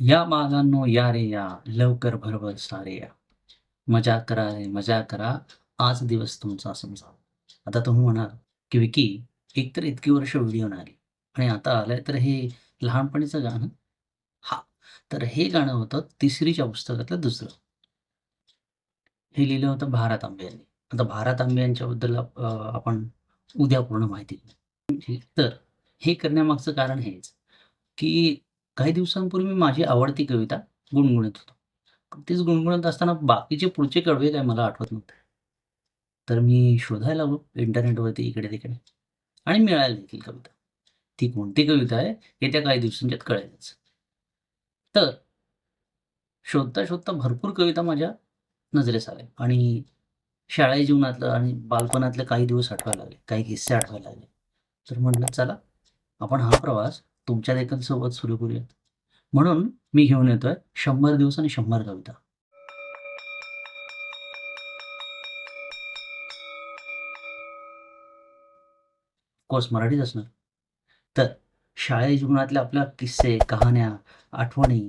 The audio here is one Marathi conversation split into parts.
या बागांनो या रे या लवकर भरभर सारे या. मजा करा रे मजा करा. आज दिवस तुमचा समजा आता तुम्ही म्हणाल की विकी एकतर इतकी वर्ष व्हिडिओ नाही आणि आता आलंय तर हे लहानपणीचं गाणं? हा. तर हे गाणं होतं तिसरीच्या पुस्तकातलं दुसरं. हे लिहिलं होतं भारत आंबे यांनी आता भारत आंबे यांच्याबद्दल आपण उद्या पूर्ण माहिती तर हे करण्यामागचं कारण हेच की काही दिवसांपूर्वी मी माझी आवडती कविता गुणगुणत होतो. तीच गुणगुणत असताना बाकीचे पुढचे कडवे काय मला आठवत नव्हते. तर मी शोधायला लागलो इंटरनेटवरती इकडे तिकडे आणि मिळायला देखील कविता. ती कोणती कविता आहे हे त्या काही दिवसांच्यात कळेलच. तर शोधता शोधता भरपूर कविता माझ्या नजरेस आल्या आणि शाळा जीवनातलं आणि बालपणातले काही दिवस आठवायला लागले काही किस्से आठवायला लागले. तर म्हटलं चला आपण हा प्रवास तुमच्या देखील सोबत सुरू करूयात. म्हणून मी घेऊन येतोय शंभर दिवस आणि शंभर कविता. कोर्स मराठीच असणार. तर शाळेत जीवनातल्या आपल्या किस्से कहाण्या आठवणी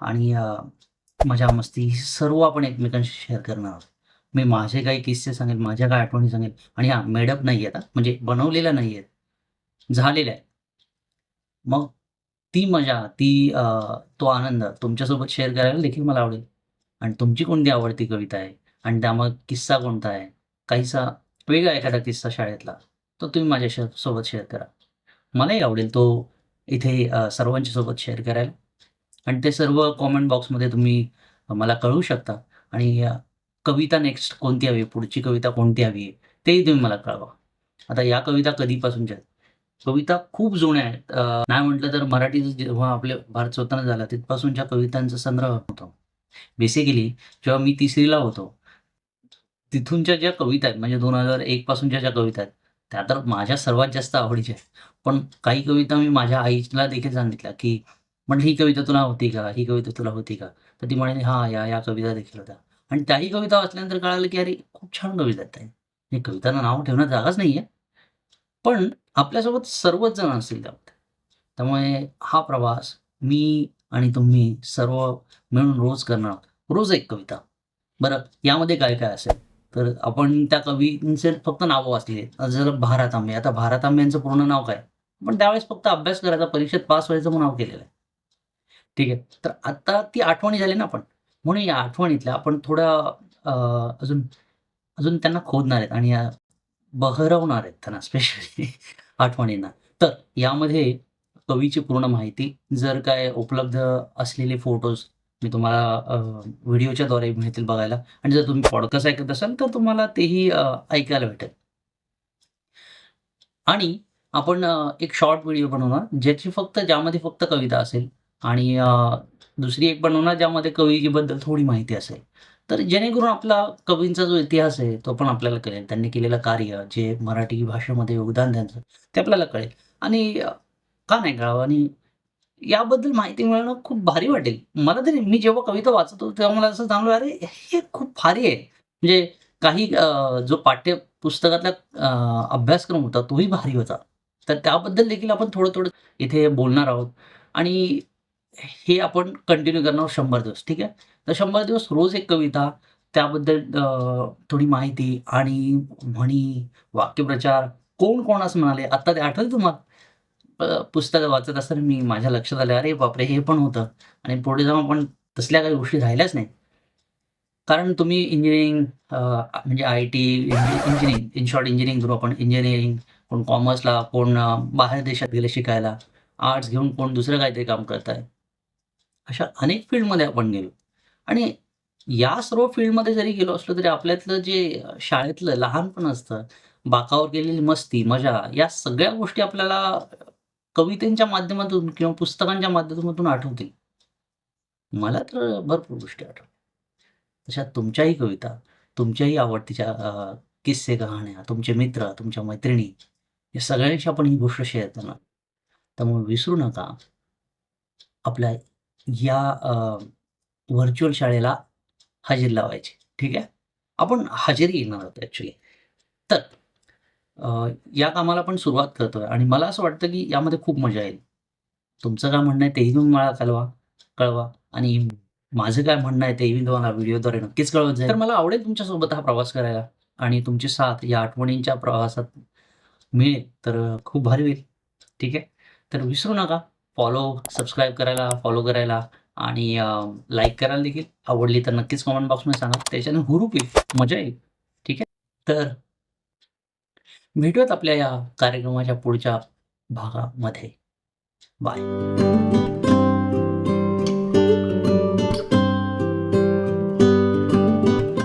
आणि मजा मस्ती ही सर्व आपण एकमेकांशी शेअर करणार आहोत. मी माझे काही किस्से सांगेल माझ्या काही आठवणी सांगेल आणि हा मेडअप नाही आहेत म्हणजे बनवलेल्या नाही आहेत झालेल्या आहेत. मग ती मजा ती तो आनंद तुमच्यासोबत शेअर करायला देखील मला आवडेल. आणि तुमची कोणती आवडती कविता आहे? आणि त्यामुळे किस्सा कोणता आहे? काहीसा वेगळा एखादा किस्सा शाळेतला तो तुम्ही माझ्या शे- सोबत शेअर करा. मलाही आवडेल तो इथे सर्वांच्या सोबत शेअर करायला. आणि ते सर्व कॉमेंट बॉक्समध्ये तुम्ही मला कळवू शकता. आणि कविता नेक्स्ट कोणती हवी? पुढची कविता कोणती हवी? आहे तेही तुम्ही मला कळवा. आता या कविता कधीपासूनच्या आहेत? कविता खूप जुन्या आहेत. नाही म्हटलं तर मराठीचं जेव्हा आपले भारत स्वतंत्र झाला तिथपासूनच्या कवितांचा संग्रह होतो. बेसिकली जेव्हा मी तिसरीला होतो तिथूनच्या ज्या कविता आहेत म्हणजे दोन हजार एक पासूनच्या ज्या कविता आहेत त्या तर माझ्या सर्वात जास्त आवडीच्या आहेत. पण काही कविता मी माझ्या आईला देखील सांगितल्या की म्हटलं ही कविता तुला होती का? ही कविता तुला होती का? तर ती म्हणाली हा या या कविता देखील होत्या. आणि त्याही कविता वाचल्यानंतर कळालं की अरे खूप छान कविता आहेत त्या कवितांना नाव ठेवण्यात जागाच नाही आहे पण आपल्यासोबत सर्वच जण असतील त्यामध्ये. त्यामुळे हा प्रवास मी आणि तुम्ही सर्व मिळून रोज करणार रोज एक कविता. बरं यामध्ये काय काय असेल? तर आपण त्या कवींचे फक्त नावं वाचली जर भारत आंबे आता भारत आंबे यांचं पूर्ण नाव काय? पण त्यावेळेस फक्त अभ्यास करायचा परीक्षेत पास व्हायचं म्हणून नाव केलेलं आहे. ठीक आहे. तर आता ती आठवणी झाली ना आपण. म्हणून या आठवणीतल्या आपण थोडा अजून अजून त्यांना खोदणार आहेत. आणि या बहरवणार आहेत त्यांना स्पेशली आठवणींना. तर यामध्ये कवीची पूर्ण माहिती जर काय उपलब्ध असलेले फोटोज मी तुम्हाला व्हिडिओच्या द्वारे मिळतील बघायला. आणि जर तुम्ही पॉडकास्ट ऐकत असाल तर तुम्हाला तेही ऐकायला भेटेल. आणि आपण एक शॉर्ट व्हिडिओ बनवणार ज्याची फक्त ज्यामध्ये फक्त कविता असेल आणि दुसरी एक बनवणार ज्यामध्ये कवीबद्दल थोडी माहिती असेल. तर जेणेकरून आपला कवींचा जो इतिहास आहे तो पण आपल्याला कळेल. त्यांनी केलेलं कार्य जे मराठी भाषेमध्ये योगदान त्यांचं ते आपल्याला कळेल. आणि का नाही कळावं? आणि याबद्दल माहिती मिळणं खूप भारी वाटेल. मला तरी मी जेव्हा कविता वाचत होतो तेव्हा मला असं जाणलं अरे हे खूप भारी आहे. म्हणजे काही जो पाठ्य पुस्तकातला अभ्यासक्रम होता तोही भारी होता. तर त्याबद्दल देखील आपण थोडं थोडं इथे बोलणार आहोत. आणि हे आपण कंटिन्यू करणार शंभर दिवस ठीक आहे? तर शंभर दिवस रोज एक कविता त्याबद्दल थोडी माहिती आणि म्हणी वाक्यप्रचार कोण कोणास म्हणाले आत्ता ते आठवतं तुम्हाला? पुस्तक वाचत असताना मी माझ्या लक्षात आलं अरे बापरे हे पण होतं. आणि पुढे जाऊन आपण तसल्या काही गोष्टी राहिल्याच नाही कारण तुम्ही इंजिनिअरिंग म्हणजे I T engineering in short engineering करू आपण. इंजिनिअरिंग कोण कॉमर्सला कोण बाहेर देशात गेले शिकायला. आर्ट्स घेऊन कोण दुसरं काहीतरी काम करत आहे अशा अनेक फील्डमध्ये आपण गेलो. आणि या सर्व फील्डमध्ये जरी गेलो असलो तरी आपल्यातलं जे शाळेतलं लहानपण असतं बाकावर गेलेली मस्ती मजा या सगळ्या गोष्टी आपल्याला कवितेच्या माध्यमातून किंवा पुस्तकांच्या माध्यमातून आठवतील. मला तर भरपूर गोष्टी आठवतात. तशा तुमच्याही कविता तुमच्याही आवडतीच्या किस्से कहाण्या तुमचे मित्र तुमच्या मैत्रिणी या सगळ्यांशी आपण ही गोष्ट शेअर करणार. त्यामुळे विसरू नका. आपल्या या व्हर्च्युअल शाळेला हजेरी लावायची. ठीक आहे? आपण हजेरी येणार आहोत ॲक्च्युली तर या कामाला आपण सुरुवात करतोय. आणि मला असं वाटतं की यामध्ये खूप मजा येईल. तुमचं काय म्हणणं आहे तेही तुम्ही मला कळवा कळवा. आणि माझं काय म्हणणं आहे तेही मी तुम्हाला व्हिडिओद्वारे नक्कीच कळवत जाईल. तर मला आवडेल तुमच्यासोबत हा प्रवास करायला. आणि तुमची साथ या आठवणींच्या प्रवासात मिळेल. तर खूप भारी होईल. ठीक आहे? तर विसरू नका. फॉलो सबस्क्राईब करायला फॉलो करायला. आणि लाईक करायला देखील आवडली तर नक्कीच कमेंट बॉक्समध्ये सांगा. त्याच्याने हुरूप येईल. मजा येईल. ठीक आहे? तर भेटूयात आपल्या या कार्यक्रमाच्या पुढच्या भागामध्ये. बाय